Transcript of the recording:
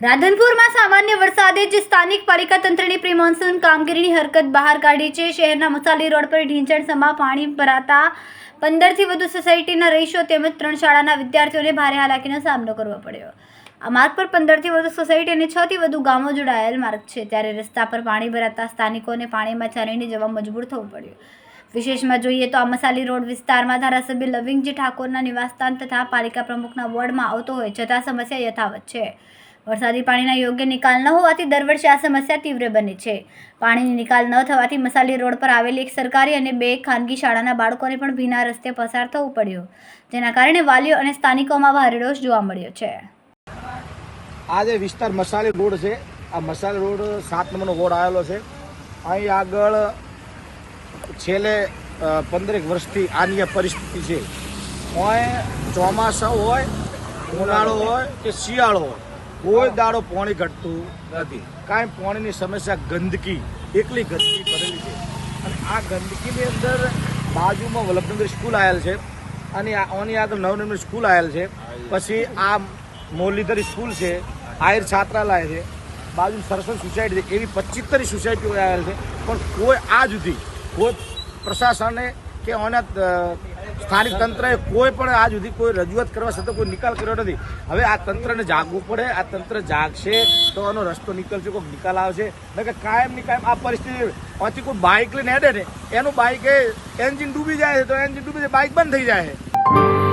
રાધનપુરમાં સામાન્ય વરસાદે જ સ્થાનિક પાલિકા તંત્રની પ્રી કામગીરીની હરકત બહાર કાઢી છે. શહેરના મસાલી રોડ પર ઢીંચણસમાં પાણી ભરાતા પંદરથી વધુ સોસાયટીના રહીશો તેમજ ત્રણ શાળાના વિદ્યાર્થીઓને ભારે હાલાકીનો સામનો કરવો પડ્યો. આ માર્ગ પર પંદરથી વધુ સોસાયટી અને છથી વધુ ગામો જોડાયેલ માર્ગ છે. ત્યારે રસ્તા પર પાણી ભરાતા સ્થાનિકોને પાણીમાં ચાલીને જવા મજબૂર થવું પડ્યું. વિશેષમાં જોઈએ તો આ મસાલી રોડ વિસ્તારમાં ધારાસભ્ય લવિંગજી ઠાકોરના નિવાસસ્થાન તથા પાલિકા પ્રમુખના વોર્ડમાં આવતો હોય છતાં સમસ્યા યથાવત છે. વરસાદી પાણીના યોગ્ય નિકાલ ન હોવાથી દર વર્ષે આ સમસ્યા તીવ્ર બને છે. પાણીની નિકાલ ન થવાથી મસાલી રોડ પર આવેલી એક સરકારી અને બે ખાનગી શાળાના બાળકોને પણ ભીના રસ્તે પસાર થવું પડ્યું, જેના કારણે વાલીઓ અને સ્થાનિકોમાં ભારે રોષ જોવા મળ્યો છે. આ જે વિસ્તાર મસાલી રોડ છે, આ મસાલી રોડ સાત નંબરનો રોડ આવેલો છે. અહીં આગળ છેલ્લે પંદરેક વર્ષથી આની પરિસ્થિતિ છે. અહીં ચોમાસા હોય, ઉનાળો હોય કે શિયાળો હોય કોઈ દાડો પાણી ઘટતું નથી. કાંઈ પાણીની સમસ્યા ગંદકી એકલી ગંદકી કરેલી છે. અને આ ગંદકીની અંદર બાજુમાં વલ્લભનગર સ્કૂલ આવેલ છે અને આની આગળ નવનિર્મિત સ્કૂલ આવેલ છે. પછી આ મોરલીધરી સ્કૂલ છે આયર છાત્રાલય છે બાજુ સરસ્વત સોસાયટી છે એવી પચીતરી સોસાયટીઓ આવેલ છે. પણ કોઈ આ સુધી કોઈ પ્રશાસને કે આના સ્થાનિક તંત્રએ કોઈ પણ આજ સુધી કોઈ રજૂઆત કરવા છતાં કોઈ નિકાલ કર્યો નથી. હવે આ તંત્રને જાગવું પડે, આ તંત્ર જાગશે તો આનો રસ્તો નીકળશે કોઈ નિકાલ આવશે. કે કાયમની કાયમ આ પરિસ્થિતિ પછી કોઈ બાઇક લઈને હેડે ને, એનું બાઇક એન્જિન ડૂબી જાય છે તો એન્જિન ડૂબી જાય બાઇક બંધ થઈ જાય છે.